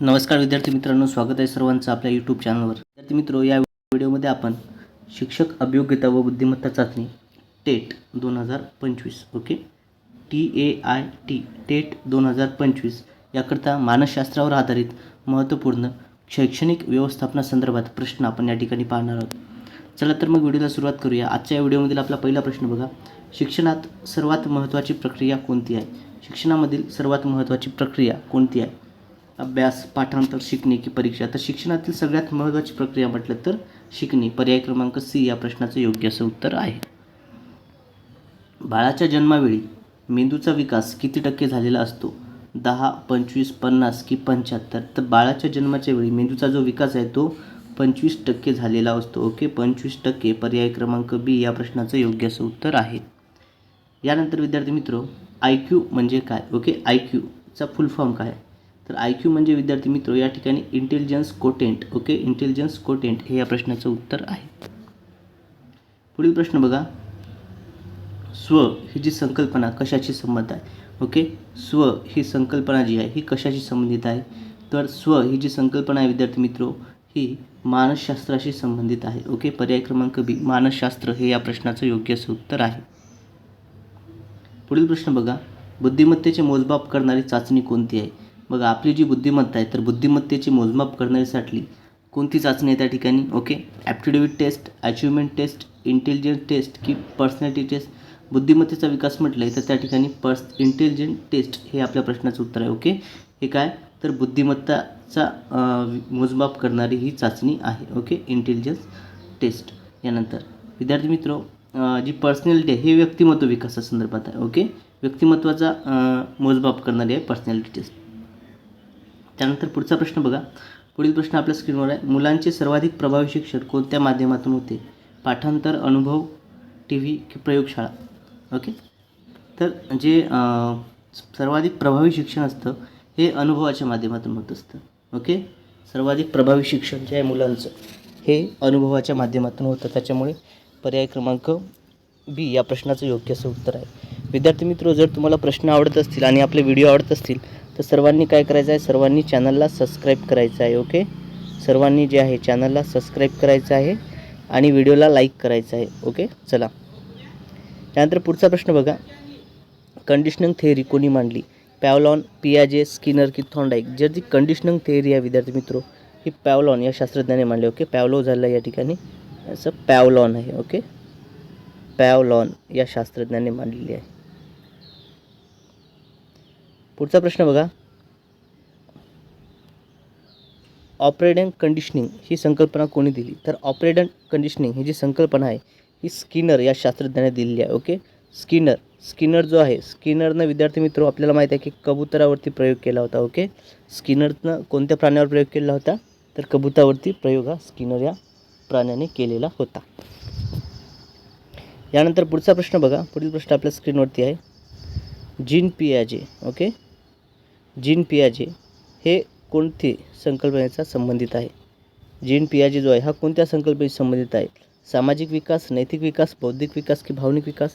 नमस्कार विद्यार्थी मित्रांनो स्वागत आहे सर्वांचं आपल्या यूट्यूब चॅनलवर विद्यार्थी मित्रो या व्हिडिओमध्ये आपण शिक्षक अभियोग्यता व बुद्धिमत्ता चाचणी टेट दोन हजार पंचवीस okay? T A I T TET दोन हजार पंचवीस याकरता मानसशास्त्रावर आधारित महत्त्वपूर्ण शैक्षणिक व्यवस्थापनासंदर्भात प्रश्न आपण या ठिकाणी पाहणार आहोत. चला तर मग व्हिडिओला सुरुवात करूया. आजच्या या व्हिडिओमधील आपला पहिला प्रश्न बघा. शिक्षणात सर्वात महत्त्वाची प्रक्रिया कोणती आहे? शिक्षणामधील सर्वात महत्त्वाची प्रक्रिया कोणती आहे? अभ्यास पाठांतर शिकणे की परीक्षा. तर शिक्षणातील सगळ्यात महत्त्वाची प्रक्रिया म्हटलं तर शिकणे. पर्याय क्रमांक सी या प्रश्नाचं योग्य असं उत्तर आहे. बाळाच्या जन्मावेळी मेंदूचा विकास किती टक्के झालेला असतो? दहा पंचवीस पन्नास की पंच्याहत्तर? तर बाळाच्या जन्माच्या वेळी मेंदूचा जो विकास आहे तो पंचवीस टक्के झालेला असतो. ओके? पंचवीस टक्के. पर्याय क्रमांक बी या प्रश्नाचं योग्य असं उत्तर आहे. यानंतर विद्यार्थी मित्र आय क्यू म्हणजे काय? ओके? आय क्यूचा फुल फॉर्म काय? तर आय क्यू म्हणजे विद्यार्थी मित्र या ठिकाणी intelligence quotient okay intelligence quotient हे या प्रश्नाचं उत्तर आहे. पुढील प्रश्न बघा. स्व ही जी संकल्पना कशाशी संबंध आहे? ओके स्व ही संकल्पना जी आहे ही कशाशी संबंधित आहे? तर स्व ही जी संकल्पना आहे विद्यार्थी मित्रो ही मानसशास्त्राशी संबंधित आहे. ओके पर्याय क्रमांक बी मानसशास्त्र हे या प्रश्नाचं योग्य असं उत्तर आहे. पुढील प्रश्न बघा. बुद्धिमत्तेचे मोजमाप करणारी चाचणी कोणती आहे? बघा आपली जी बुद्धिमत्ता आहे तर बुद्धिमत्तेचे मोजमाप करण्यासाठी कोणती चाचणी आहे त्या ठिकाणी? Okay aptitude test achievement test intelligence test की पर्सनॅलिटी टेस्ट बुद्धिमत्तेचा विकास म्हटलं आहे तर त्या ठिकाणी पर्स इंटेलिजंट टेस्ट हे आपल्या प्रश्नाचं उत्तर आहे ओके हे काय? तर बुद्धिमत्ताचा मोजमाप करणारी ही चाचणी आहे ओके इंटेलिजन्स टेस्ट यानंतर विद्यार्थी मित्र जी पर्सनॅलिटी आहे हे व्यक्तिमत्व विकासासंदर्भात आहे ओके व्यक्तिमत्वाचा मोजमाप करणारी आहे पर्सनॅलिटी टेस्ट त्यानंतर पुढचा प्रश्न बघा. पुढील प्रश्न आपल्या स्क्रीनवर आहे. मुलांचे सर्वाधिक प्रभावी शिक्षण कोणत्या माध्यमातून होते? पाठांतर अनुभव टी व्ही की प्रयोगशाळा? ओके तर जे सर्वाधिक प्रभावी शिक्षण असतं हे अनुभवाच्या माध्यमातून होत असतं. ओके सर्वाधिक प्रभावी शिक्षण जे आहे मुलांचं हे अनुभवाच्या माध्यमातून होतं. त्याच्यामुळे पर्याय क्रमांक बी या प्रश्नाचं योग्य असं उत्तर आहे. विद्यार्थी मित्र जर तुम्हाला प्रश्न आवडत असतील आणि आपले व्हिडिओ आवडत असतील तर सर्वांनी काय करायचं आहे? सर्वांनी चॅनलला सबस्क्राईब करायचं आहे ओके सर्वांनी जे आहे चॅनलला सबस्क्राईब करायचं आहे आणि व्हिडिओला लाईक करायचं आहे ओके चला. त्यानंतर पुढचा प्रश्न बघा. कंडिशनिंग थेअरी कोणी मांडली? पॅवलॉन पियाजे स्किनर की थॉन्डाईक जर जी कंडिशनिंग थेअरी आहे विद्यार्थी मित्रो ही पॅवलॉन या शास्त्रज्ञाने मांडली ओके पॅवलो झालं या ठिकाणी. असं पॅवलॉन आहे ओके पॅवलॉन या शास्त्रज्ञाने मांडलेली आहे. पुढचा प्रश्न बघा. ऑपरेडन कंडिशनिंग ही संकल्पना कोणी दिली? तर ऑपरेडन कंडिशनिंग ही जी संकल्पना आहे ही स्किनर या शास्त्रज्ञाने दिलेली आहे ओके स्किनर स्किनर जो आहे स्किनरनं विद्यार्थी मित्र आपल्याला माहीत आहे की कबुतरावरती प्रयोग केला होता ओके स्किनरनं कोणत्या प्राण्यावर प्रयोग केला होता? तर कबुतरावरती प्रयोग हा स्किनर या प्राण्याने केलेला होता. यानंतर पुढचा प्रश्न बघा. पुढील प्रश्न आपल्या स्क्रीनवरती आहे. जीन पियाजे ओके जीन पियाजे हे कोणते संकल्पनेचा संबंधित आहे? जीन पियाजे जो आहे हा कोणत्या संकल्पनेशी संबंधित आहे? सामाजिक विकास नैतिक विकास बौद्धिक विकास की भावनिक विकास?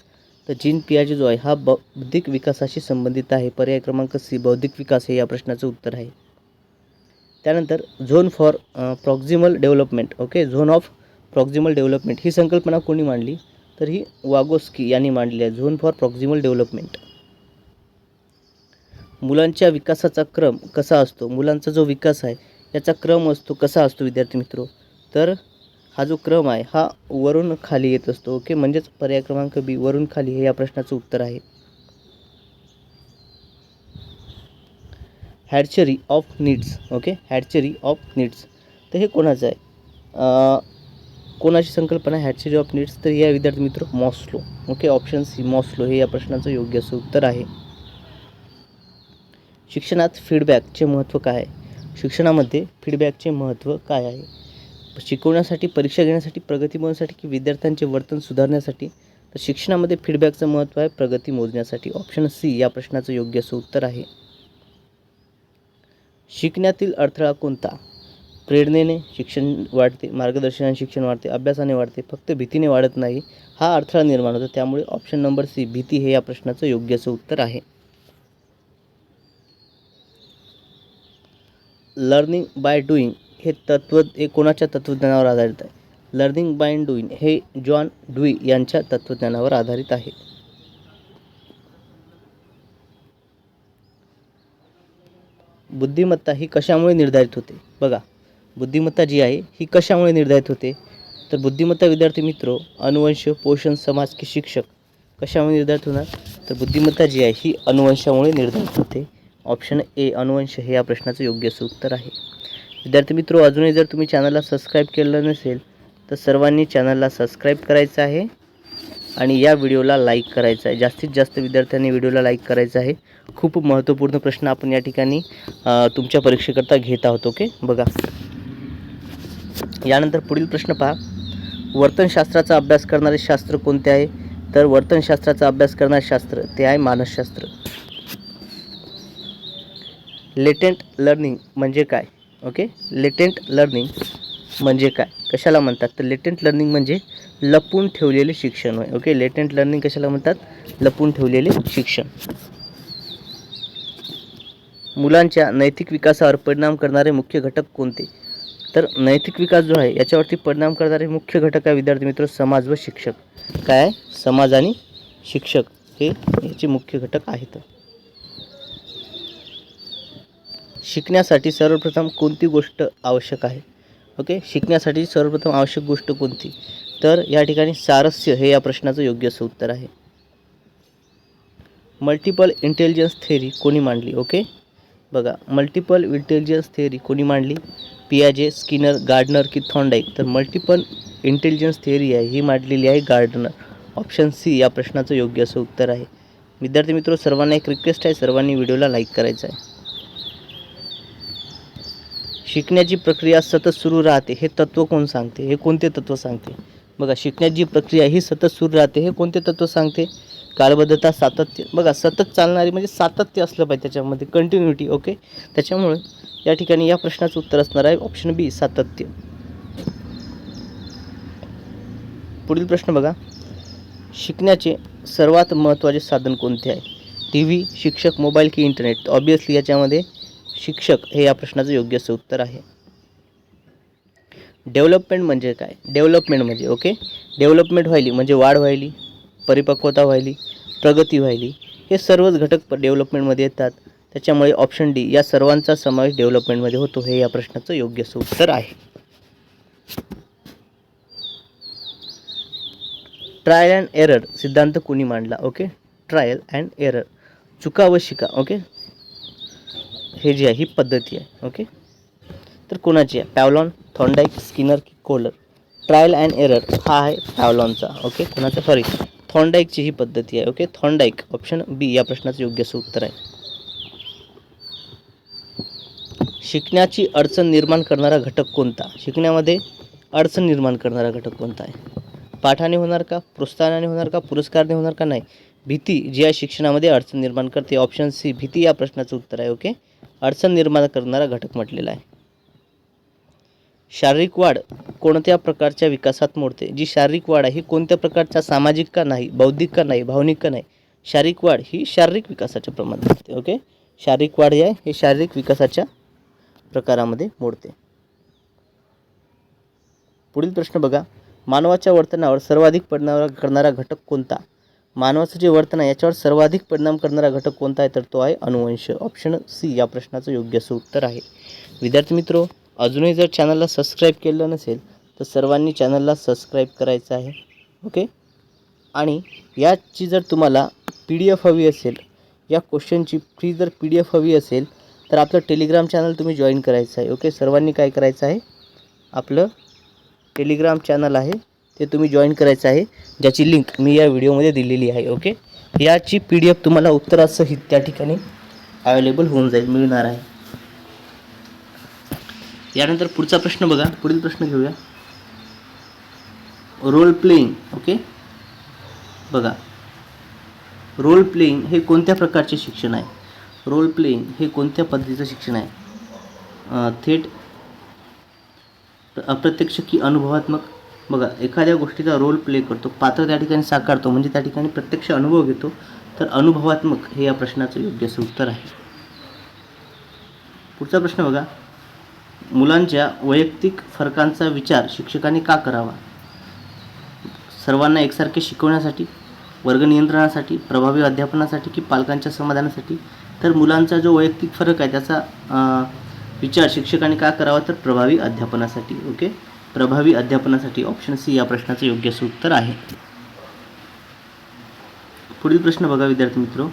तर जीन पियाजे जो आहे हा बौद्धिक विकासाशी संबंधित आहे. पर्याय क्रमांक सी बौद्धिक विकास हे या प्रश्नाचं उत्तर आहे. त्यानंतर zone for proximal development. Okay zone of proximal development. ही संकल्पना कोणी मांडली? तर ही वागोस्की यांनी मांडली आहे. Zone for proximal development. मुलांच्या विकासाचा क्रम कसा असतो? मुलांचा जो विकास आहे याचा क्रम असतो कसा असतो विद्यार्थी मित्रो? तर हा जो क्रम आहे हा वरून खाली येत असतो ओके? म्हणजेच पर्याय क्रमांक बी वरून खाली हे या प्रश्नाचं उत्तर आहे. हॅडचरी ऑफ नीड्स ओके? हॅडचरी ऑफ नीड्स. तर हे कोणाचं आहे? कोणाची संकल्पना हॅडचरी ऑफ नीड्स? तर या विद्यार्थी मित्र Maslow okay? Option C Maslow हे या प्रश्नाचं योग्य असं उत्तर आहे. शिक्षणात फीडबॅकचे महत्त्व काय आहे? शिक्षणामध्ये फीडबॅकचे महत्त्व काय आहे? शिकवण्यासाठी परीक्षा घेण्यासाठी प्रगती मोजण्यासाठी की विद्यार्थ्यांचे वर्तन सुधारण्यासाठी? तर शिक्षणामध्ये फीडबॅकचं महत्त्व आहे प्रगती मोजण्यासाठी. ऑप्शन सी या प्रश्नाचं योग्य असं उत्तर आहे. शिकण्यातील अडथळा कोणता? प्रेरणेने शिक्षण वाढते मार्गदर्शनाने शिक्षण वाढते अभ्यासाने वाढते फक्त भीतीने वाढत नाही हा अडथळा निर्माण होतो. त्यामुळे ऑप्शन नंबर सी भीती हे या प्रश्नाचं योग्य असं उत्तर आहे. लर्निंग बाय डुईंग हे तत्व हे कोणाच्या तत्त्वज्ञानावर आधारित आहे? लर्निंग बाय डुईंग हे जॉन डुई यांच्या तत्त्वज्ञानावर आधारित आहे. बुद्धिमत्ता ही कशामुळे निर्धारित होते? बघा बुद्धिमत्ता जी आहे ही कशामुळे निर्धारित होते? तर बुद्धिमत्ता विद्यार्थी मित्र अनुवंश पोषण समाज की शिक्षक कशामुळे निर्धारित होणार? तर बुद्धिमत्ता जी आहे ही अनुवंशामुळे निर्धारित होते. ऑप्शन ए अनुवंश हे या प्रश्नाचं योग्य उत्तर आहे. विद्यार्थी मित्र अजूनही जर तुम्ही चॅनलला सबस्क्राईब केलं नसेल तर सर्वांनी चॅनलला सबस्क्राईब करायचं आहे आणि या व्हिडिओला लाईक करायचं आहे. जास्तीत जास्त विद्यार्थ्यांनी व्हिडिओला लाईक करायचं आहे. खूप महत्त्वपूर्ण प्रश्न आपण या ठिकाणी तुमच्या परीक्षेकरता घेत आहोत ओके? बघा. यानंतर पुढील प्रश्न पहा. वर्तनशास्त्राचा अभ्यास करणारे शास्त्र कोणते आहे? तर वर्तनशास्त्राचा अभ्यास करणारे शास्त्र ते आहे मानसशास्त्र. लेटेंट लर्निंग म्हणजे काय? ओके लेटेंट लर्निंग म्हणजे काय? कशाला म्हणतात? तर लेटेंट लर्निंग म्हणजे लपून ठेवलेले शिक्षण होय. ओके लेटेंट लर्निंग कशाला म्हणतात? लपून ठेवलेले शिक्षण. मुलांच्या नैतिक विकासावर परिणाम करणारे मुख्य घटक कोणते? तर नैतिक विकास जो आहे याच्यावरती परिणाम करणारे मुख्य घटक आहे विद्यार्थी मित्र समाज व शिक्षक. काय समाज आणि शिक्षक हे याचे मुख्य घटक आहेत. शिकण्यासाठी सर्वप्रथम कोणती गोष्ट आवश्यक आहे? ओके? शिकण्यासाठी सर्वप्रथम आवश्यक गोष्ट कोणती? तर या ठिकाणी सारस्य हे या प्रश्नाचं योग्य असं उत्तर आहे. मल्टिपल इंटेलिजन्स थेअरी कोणी मांडली? ओके? बघा मल्टिपल इंटेलिजन्स थेअरी कोणी मांडली? पियाजे स्किनर गार्डनर की थॉन्डाईक तर मल्टिपल इंटेलिजन्स थेअरी आहे ही मांडलेली आहे गार्डनर. ऑप्शन सी या प्रश्नाचं योग्य असं उत्तर आहे. विद्यार्थी मित्र सर्वांना एक रिक्वेस्ट आहे सर्वांनी व्हिडिओला लाईक करायचं आहे. शिकण्याची प्रक्रिया सतत सुरू राहते हे तत्त्व कोण सांगते? हे कोणते तत्त्व सांगते? बघा शिकण्याची प्रक्रिया ही सतत सुरू राहते हे कोणते तत्त्व सांगते? कालबद्धता सातत्य. बघा सतत चालणारी म्हणजे सातत्य असलं पाहिजे त्याच्यामध्ये कंटिन्युटी ओके त्याच्यामुळे या ठिकाणी या प्रश्नाचं उत्तर असणार आहे ऑप्शन बी सातत्य. पुढील प्रश्न बघा. शिकण्याचे सर्वात महत्त्वाचे साधन कोणते आहे? टी व्ही शिक्षक मोबाईल की इंटरनेट ऑब्वियसली याच्यामध्ये शिक्षक हे या प्रश्नाचं योग्य असं उत्तर आहे. डेव्हलपमेंट म्हणजे काय? डेव्हलपमेंट म्हणजे ओके डेव्हलपमेंट व्हायली म्हणजे वाढ व्हायली परिपक्वता व्हायली प्रगती व्हायली. हे सर्वच घटक डेव्हलपमेंटमध्ये येतात. त्याच्यामुळे ऑप्शन डी या सर्वांचा समावेश डेव्हलपमेंटमध्ये होतो हे या प्रश्नाचं योग्य असं उत्तर आहे. ट्रायल अँड एरर सिद्धांत कोणी मांडला? ओके ट्रायल अँड एरर चुका व शिका ओके हे जी आहे ही पद्धती आहे ओके तर कोणाची आहे? पॅवलॉन थॉन्डाईक स्किनर की कोलर ट्रायल अँड एरर हा आहे पॅवलॉनचा ओके कोणाचा? सॉरी थॉन्डाईकची ही पद्धती आहे ओके थॉन्डाईक ऑप्शन बी या प्रश्नाचं योग्य असं उत्तर आहे. शिकण्याची अडचण निर्माण करणारा घटक कोणता? शिकण्यामध्ये अडचण निर्माण करणारा घटक कोणता आहे? पाठाने होणार का? प्रोत्साहनाने होणार का? पुरस्काराने होणार का? नाही. भीती जी आहे शिक्षणामध्ये अडचण निर्माण करते. ऑप्शन सी भीती या प्रश्नाचं उत्तर आहे ओके अडचण निर्माण करणारा घटक म्हटलेला आहे. शारीरिक वाढ कोणत्या प्रकारच्या विकासात मोडते? जी शारीरिक वाढ आहे ही कोणत्या प्रकारच्या सामाजिक का नाही बौद्धिक का नाही भावनिक का नाही? शारीरिक वाढ ही शारीरिक विकासाच्या प्रमाणात असते ओके? शारीरिक वाढ जी आहे हे शारीरिक विकासाच्या प्रकारामध्ये मोडते. पुढील प्रश्न बघा. मानवाच्या वर्तनावर सर्वाधिक परिणाम करणारा घटक कोणता? मानवाचं जे वर्तन आहे याच्यावर सर्वाधिक परिणाम करणारा घटक कोणता आहे? तर तो आहे अनुवंश. ऑप्शन सी या प्रश्नाचं योग्य असं उत्तर आहे. विद्यार्थी मित्रो अजूनही जर चॅनलला सबस्क्राईब केलं नसेल तर सर्वांनी चॅनलला सबस्क्राईब करायचं आहे. ओके आणि याची जर तुम्हाला पी डी एफ हवी असेल या क्वेश्चनची फ्री जर पी डी एफ हवी असेल तर आपलं टेलिग्राम चॅनल तुम्ही जॉईन करायचं आहे. ओके सर्वांनी काय करायचं आहे? आपलं टेलिग्राम चॅनल आहे. ते तुम्ही जॉईन करायचं आहे. ज्याची लिंक मी या व्हिडिओमध्ये दिलेली आहे ओके याची पी डी एफ तुम्हाला उत्तरासहित त्या ठिकाणी अवेलेबल होऊन जाईल मिळणार आहे. यानंतर पुढचा प्रश्न बघा. पुढील प्रश्न घेऊया. रोल प्लेईंग ओके बघा. रोल प्लेईंग हे कोणत्या प्रकारचे शिक्षण आहे? रोल प्लेईंग हे कोणत्या पद्धतीचं शिक्षण आहे? थेट अप्रत्यक्ष की अनुभवात्मक? बघा एखाद्या गोष्टीचा रोल प्ले करतो पात्र त्या ठिकाणी साकारतो म्हणजे त्या ठिकाणी प्रत्यक्ष अनुभव घेतो तर अनुभवात्मक हे या प्रश्नाचं योग्य असं उत्तर आहे. पुढचा प्रश्न बघा. मुलांच्या वैयक्तिक फरकांचा विचार शिक्षकांनी का करावा? सर्वांना एकसारखे शिकवण्यासाठी वर्ग नियंत्रणासाठी प्रभावी अध्यापनासाठी की पालकांच्या समाधानासाठी? तर मुलांचा जो वैयक्तिक फरक आहे त्याचा विचार शिक्षकांनी का करावा? तर प्रभावी अध्यापनासाठी ओके प्रभावी अध्यापनासाठी ऑप्शन सी या प्रश्नाचं योग्य असं उत्तर आहे. पुढील प्रश्न बघा विद्यार्थी मित्रो.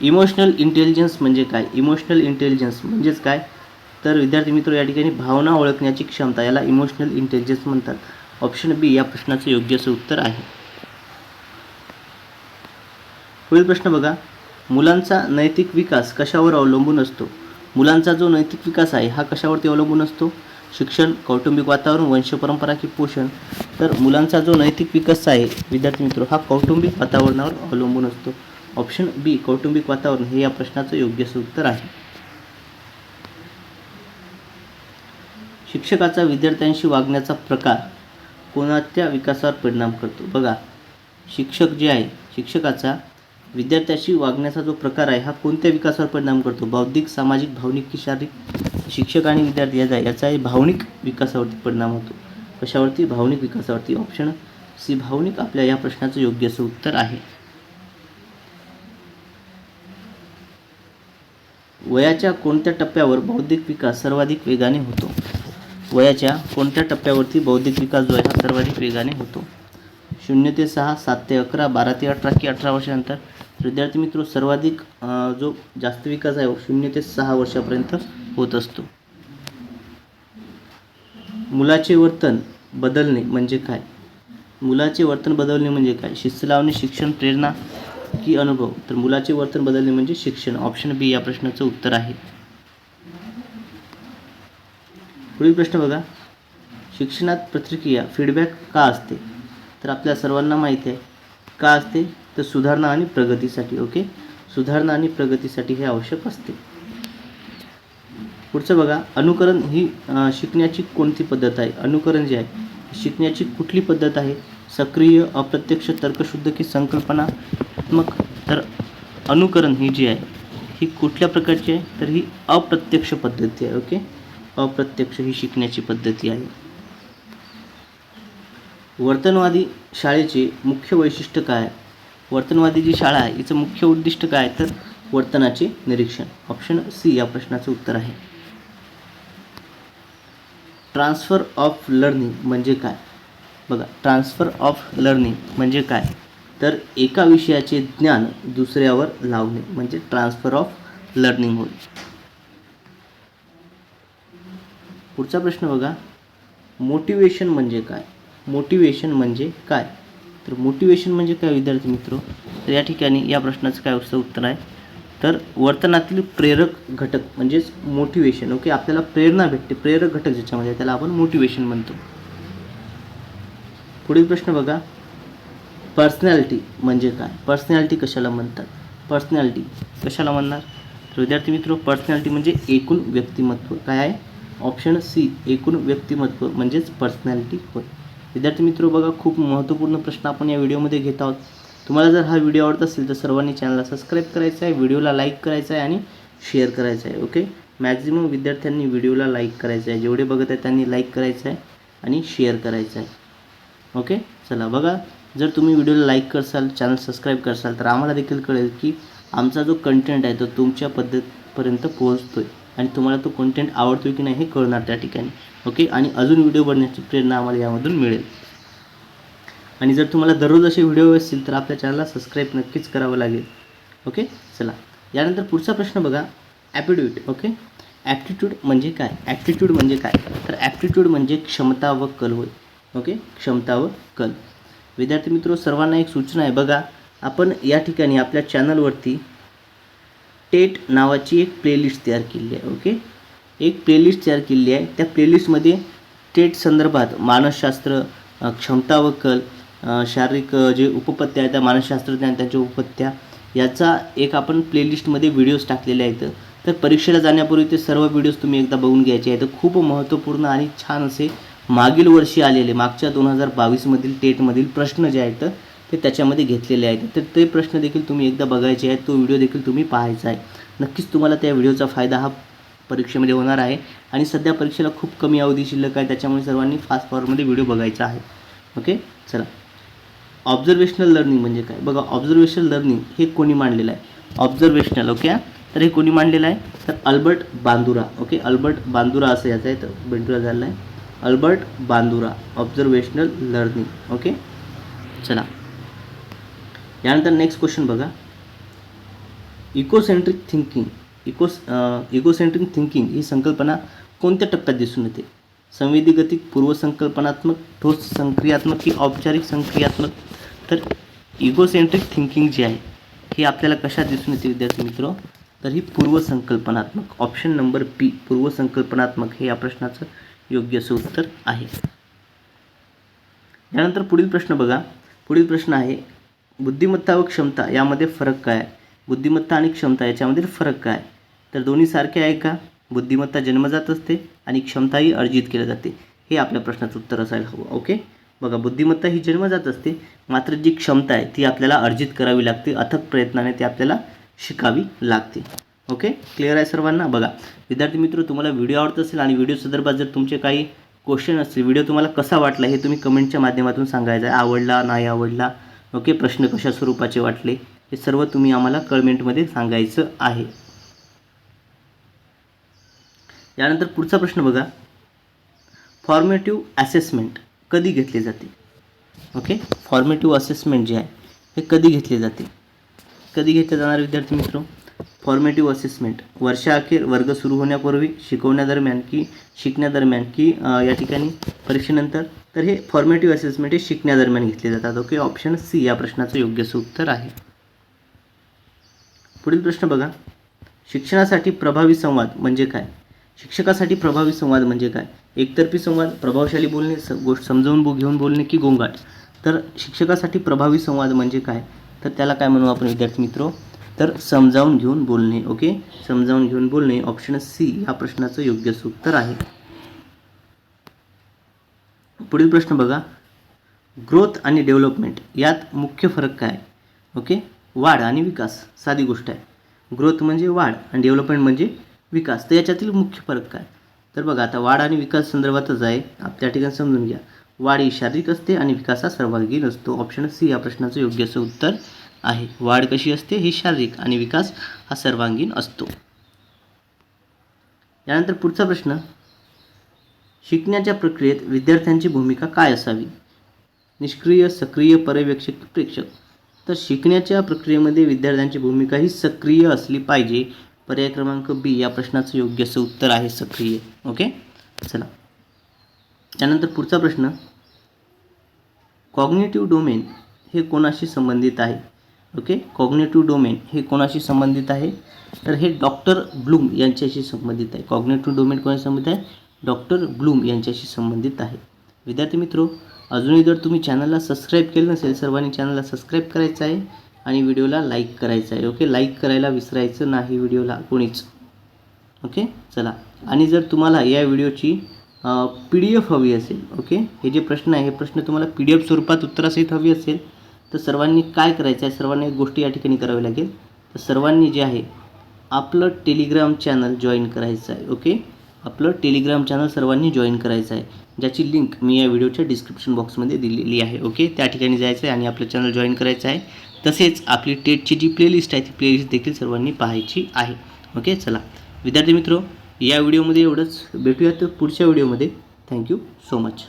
इमोशनल इंटेलिजन्स म्हणजे काय? इमोशनल इंटेलिजन्स म्हणजेच काय? तर विद्यार्थी मित्र या ठिकाणी भावना ओळखण्याची क्षमता याला इमोशनल इंटेलिजन्स म्हणतात. ऑप्शन बी या प्रश्नाचं योग्य असं उत्तर आहे. पुढील प्रश्न बघा. मुलांचा नैतिक विकास कशावर अवलंबून असतो? मुलांचा जो नैतिक विकास आहे हा कशावरती अवलंबून असतो? शिक्षण कौटुंबिक वातावरण वंशपरंपरा की पोषण. तर मुलांचा जो नैतिक विकास आहे विद्यार्थी मित्र हा कौटुंबिक वातावरणावर अवलंबून असतो. ऑप्शन बी कौटुंबिक वातावरण हे या प्रश्नाचं योग्य उत्तर आहे. शिक्षकाचा विद्यार्थ्यांशी वागण्याचा प्रकार कोणाच्या विकासावर परिणाम करतो? बघा शिक्षक जे आहे शिक्षकाचा विद्यार्थ्याशी वागण्याचा जो प्रकार आहे हा कोणत्या विकासावर परिणाम करतो? बौद्धिक सामाजिक भावनिक की शारीरिक? शिक्षक आणि विद्यार्थी याचा याचा भावनिक विकासावरती परिणाम होतो. कशावरती? भावनिक विकासावरती. ऑप्शन सी भावनिक आपल्या या प्रश्नाचं योग्य असं उत्तर आहे. वयाच्या कोणत्या टप्प्यावर बौद्धिक विकास सर्वाधिक वेगाने होतो? वयाच्या कोणत्या टप्प्यावरती बौद्धिक विकास जो आहे हा सर्वाधिक वेगाने होतो? शून्य ते सहा सात ते अकरा बारा ते अठरा की अठरा वर्षानंतर विद्यार्थी मित्र सर्वाधिक जो जास्त विकास आहे शून्य ते सहा वर्षापर्यंत होत असतो. मुलाचे वर्तन बदलणे म्हणजे काय? मुलाचे वर्तन बदलणे म्हणजे काय? शिस्त लावणे शिक्षण प्रेरणा की अनुभव? तर मुलाचे वर्तन बदलणे म्हणजे शिक्षण. ऑप्शन बी या प्रश्नाचं उत्तर आहे. पुढील प्रश्न बघा. शिक्षणात प्रतिक्रिया फीडबॅक का असते? तर आपल्या सर्वांना माहिती आहे. का असते? तर सुधारणा आणि प्रगतीसाठी ओके? सुधारणा आणि प्रगतीसाठी हे आवश्यक असते. पुढचं बघा अनुकरण ही शिकण्याची कोणती पद्धत आहे? अनुकरण जे आहे शिकण्याची कुठली पद्धत आहे? सक्रिय अप्रत्यक्ष तर्कशुद्ध की संकल्पनात्मक? तर अनुकरण ही जी आहे ही कुठल्या प्रकारची आहे? तर ही अप्रत्यक्ष पद्धती आहे ओके? अप्रत्यक्ष ही शिकण्याची पद्धती आहे. वर्तनवादी शाळेचे मुख्य वैशिष्ट्य काय आहे? वर्तनवादी जी शाळा आहे हिचं मुख्य उद्दिष्ट काय तर वर्तनाचे निरीक्षण. ऑप्शन सी या प्रश्नाचं उत्तर आहे. ट्रान्सफर ऑफ लर्निंग म्हणजे काय? बघा ट्रान्सफर ऑफ लर्निंग म्हणजे काय? तर एका विषयाचे ज्ञान दुसऱ्यावर लावणे म्हणजे ट्रान्सफर ऑफ लर्निंग होय. पुढचा प्रश्न बघा. मोटिवेशन म्हणजे काय? मोटिवेशन म्हणजे काय? तर मोटिवेशन म्हणजे काय विद्यार्थी मित्र? तर या ठिकाणी या प्रश्नाचं काय असं उत्तर आहे. तर वर्तनातील प्रेरक घटक म्हणजेच मोटिवेशन ओके आपल्याला प्रेरणा भेटते प्रेरक घटक ज्याच्यामध्ये त्याला आपण मोटिवेशन म्हणतो. पुढील प्रश्न बघा. पर्सनॅलिटी म्हणजे काय? पर्सनॅलिटी कशाला म्हणतात? पर्सनॅलिटी कशाला म्हणणार? तर विद्यार्थी मित्र पर्सनॅलिटी म्हणजे एकूण व्यक्तिमत्व. काय आहे? ऑप्शन सी एकूण व्यक्तिमत्व म्हणजेच पर्सनॅलिटी होय. विद्यार्थी मित्र बघा खूप महत्त्वपूर्ण प्रश्न आपण या व्हिडिओमध्ये घेत आहोत. तुम्हाला जर हा व्हिडिओ आवडत असेल तर सर्वांनी चॅनलला सबस्क्राईब करायचं आहे व्हिडिओला लाईक करायचं आहे आणि शेअर करायचं आहे ओके? मॅक्झिमम विद्यार्थ्यांनी व्हिडिओला लाईक करायचं आहे. जेवढे बघत आहेत त्यांनी लाईक करायचं आहे आणि शेअर करायचं आहे ओके? चला बघा जर तुम्ही व्हिडिओला लाईक करसाल चॅनल सबस्क्राईब करसाल तर आम्हाला देखील कळेल की आमचा जो कंटेंट आहे तो तुमच्या पद्धतपर्यंत पोहोचतो आहे आणि तुम्हाला तो कंटेंट आवडतो की नाही हे कळणार त्या ठिकाणी. ओके? आणि अजून व्हिडिओ बनण्याची प्रेरणा आम्हाला यामधून मिळेल. आणि जर तुम्हाला दररोज असे व्हिडिओ असतील तर आपल्या चॅनलला सबस्क्राईब नक्कीच करावं लागेल. ओके? चला. यानंतर पुढचा प्रश्न बघा. ॲपिट्यूड ओके? ॲप्टिट्यूड म्हणजे काय? ॲप्टिट्यूड म्हणजे काय? तर ॲप्टिट्यूड म्हणजे क्षमता व कल होय. ओके? क्षमता व कल. विद्यार्थी मित्र सर्वांना एक सूचना आहे. बघा आपण या ठिकाणी आपल्या चॅनलवरती टेट नावाची एक प्लेलिस्ट तयार केली आहे. ओके? एक प्लेलिस्ट तयार केलेली आहे. त्या प्लेलिस्टमध्ये टेट संदर्भात मानसशास्त्र क्षमता व कल शारीरिक जे उपपत्त्या आहेत त्या मानसशास्त्रज्ञान त्यांच्या उपपत्त्या याचा एक आपण प्लेलिस्टमध्ये व्हिडिओज टाकलेले आहेत. तर परीक्षेला जाण्यापूर्वी ते सर्व व्हिडिओज तुम्ही एकदा बघून घ्यायचे आहेत. खूप महत्त्वपूर्ण आणि छान असे मागील वर्षी आलेले मागच्या दोन हजार बावीसमधील टेटमधील प्रश्न जे आहेत ते त्याच्यामध्ये घेतलेले आहेत. तर ते प्रश्न देखील तुम्ही एकदा बघायचे आहेत. तो व्हिडिओ देखील तुम्ही पाहायचा आहे. नक्कीच तुम्हाला त्या व्हिडिओचा फायदा हा परीक्षेमध्ये होणार आहे. आणि सध्या परीक्षेला खूप कमी अवधी शिल्लक आहे. त्याच्यामुळे सर्वांनी फास्ट पॉवरमध्ये व्हिडिओ बघायचा आहे. ओके चला. ऑब्झर्वेशनल लर्निंग म्हणजे काय? बघा ऑब्झर्वेशनल लर्निंग हे कोणी मांडलेलं आहे? ऑब्झर्वेशनल ओके तर हे कोणी मांडलेलं आहे? तर Albert Bandura okay Albert Bandura असं याचं आहे. तर बेंडुरा झालेलं आहे. Albert Bandura observational learning okay चला. यानंतर नेक्स्ट क्वेश्चन बघा. इकोसेंट्रिक थिंकिंग इकोस इकोसेंट्रिक थिंकिंग ही संकल्पना कोणत्या टप्प्यात दिसून येते? संवेदीगतिक पूर्वसंकल्पनात्मक ठोस संक्रियात्मक की औपचारिक संक्रियात्मक? तर इगोसेंट्रिक थिंकिंग जी आहे ही आपल्याला कशात दिसून येते विद्यार्थी मित्र? तर ही पूर्वसंकल्पनात्मक. ऑप्शन नंबर पी पूर्वसंकल्पनात्मक हे या प्रश्नाचं योग्य असं उत्तर आहे. यानंतर पुढील प्रश्न बघा. पुढील प्रश्न आहे बुद्धिमत्ता व क्षमता यामध्ये फरक काय? आहे बुद्धिमत्ता आणि क्षमता याच्यामध्ये फरक काय? तर दोन्ही सारखे आहे का? बुद्धिमत्ता जन्मजात असते आणि क्षमताही अर्जित केली जाते. हे आपल्या प्रश्नाचं उत्तर असायला हवं ओके? बघा बुद्धिमत्ता ही जन्मजात असते मात्र जी क्षमता आहे ती आपल्याला अर्जित करावी लागते अथक प्रयत्नाने ती आपल्याला शिकावी लागते. ओके? क्लिअर आहे सर्वांना? बघा विद्यार्थी मित्र तुम्हाला व्हिडिओ आवडत असेल आणि व्हिडिओ संदर्भात जर तुमचे काही क्वेश्चन असतील व्हिडिओ तुम्हाला कसा वाटला हे तुम्ही कमेंटच्या माध्यमातून सांगायचं आहे. आवडला नाही आवडला ओके? प्रश्न कशा स्वरूपाचे वाटले हे सर्व तुम्ही आम्हाला कमेंटमध्ये सांगायचं आहे. यानंतर पुढचा प्रश्न बघा. फॉर्मेटिव्ह असेसमेंट कधी घेतली जाते? ओके फॉर्मेटिव्ह असेसमेंट जे आहे हे कधी घेतले जाते? कधी घेतले जाणार विद्यार्थी मित्र? फॉर्मेटिव्ह असेसमेंट वर्षाअखेर वर्ग सुरू होण्यापूर्वी शिकवण्यादरम्यान की शिकण्यादरम्यान की या ठिकाणी परीक्षेनंतर? तर हे फॉर्मेटिव्ह असेसमेंट हे शिकण्यादरम्यान घेतले जातात. ओके ऑप्शन सी या प्रश्नाचं योग्य उत्तर आहे. पुढील प्रश्न बघा. शिक्षणासाठी प्रभावी संवाद म्हणजे काय? शिक्षकासाठी प्रभावी संवाद म्हणजे काय? एकतर्फी संवाद प्रभावशाली बोलणे स गोष्ट समजावून बो घेऊन बोलणे की गोंगाट? तर शिक्षकासाठी प्रभावी संवाद म्हणजे काय? तर त्याला काय म्हणू आपण विद्यार्थी मित्र? तर समजावून घेऊन बोलणे ओके? समजावून घेऊन बोलणे ऑप्शन सी या प्रश्नाचं योग्य उत्तर आहे. पुढील प्रश्न बघा. ग्रोथ आणि डेव्हलपमेंट यात मुख्य फरक काय ओके? वाढ आणि विकास साधी गोष्ट आहे. ग्रोथ म्हणजे वाढ आणि डेव्हलपमेंट म्हणजे विकास. तर याच्यातील मुख्य फरक काय? तर बघा आता वाढ आणि विकास संदर्भातच आहे. आप त्या ठिकाणी समजून घ्या. वाढ ही शारीरिक असते आणि विकास हा सर्वांगीण असतो. ऑप्शन सी या प्रश्नाचं योग्य असं उत्तर आहे. वाढ कशी असते? ही शारीरिक आणि विकास हा सर्वांगीण असतो. यानंतर पुढचा प्रश्न. शिकण्याच्या प्रक्रियेत विद्यार्थ्यांची भूमिका काय असावी? निष्क्रिय सक्रिय पर्यवेक्षक प्रेक्षक. तर शिकण्याच्या प्रक्रियेमध्ये विद्यार्थ्यांची भूमिका ही सक्रिय असली पाहिजे पर्याय क्रमांक बी या प्रश्नाचं योग्य असं उत्तर आहे सक्रिय. ओके? चला. त्यानंतर पुढचा प्रश्न. कॉग्नेटिव्ह डोमेन हे कोणाशी संबंधित आहे? ओके? कॉग्नेटिव्ह डोमेन हे कोणाशी संबंधित आहे? तर हे डॉक्टर ब्लूम यांच्याशी संबंधित आहे. कॉग्नेटिव्ह डोमेन कोणाशी संबंधित आहे? डॉक्टर ब्लूम यांच्याशी संबंधित आहे. विद्यार्थी मित्रो अजूनही जर तुम्ही चॅनलला सबस्क्राईब केलं नसेल सर्वांनी चॅनलला सबस्क्राईब करायचं आहे. आणि व्हिडिओला लाईक करायचं आहे. ओके? लाईक करायला विसरायचं नाही व्हिडिओला कोणीच. ओके? चला. आणि जर तुम्हाला या व्हिडिओची पी डी एफ हवी असेल ओके? हे जे प्रश्न आहे हे प्रश्न तुम्हाला पी डी एफ स्वरूपात उत्तरासहित हवी असेल तर सर्वांनी काय करायचं आहे? सर्वांनी एक गोष्टी या ठिकाणी करावी लागेल. तर सर्वांनी जे आहे आपलं टेलिग्राम चॅनल जॉईन करायचं आहे. ओके? आपलं टेलिग्राम चॅनल सर्वांनी जॉईन करायचं आहे. ज्याची लिंक मी या व्हिडिओच्या डिस्क्रिप्शन बॉक्समध्ये दिलेली आहे ओके त्या ठिकाणी जायचं आहे आणि आपलं चॅनल जॉईन करायचं आहे. तसेच आपली टेटची जी प्लेलिस्ट आहे ती प्लेलिस्ट देखील सर्वांनी पाहायची आहे ओके चला. विद्यार्थी मित्रो या व्हिडिओमध्ये एवढंच. भेटूयात पुढच्या व्हिडिओमध्ये थँक्यू सो मच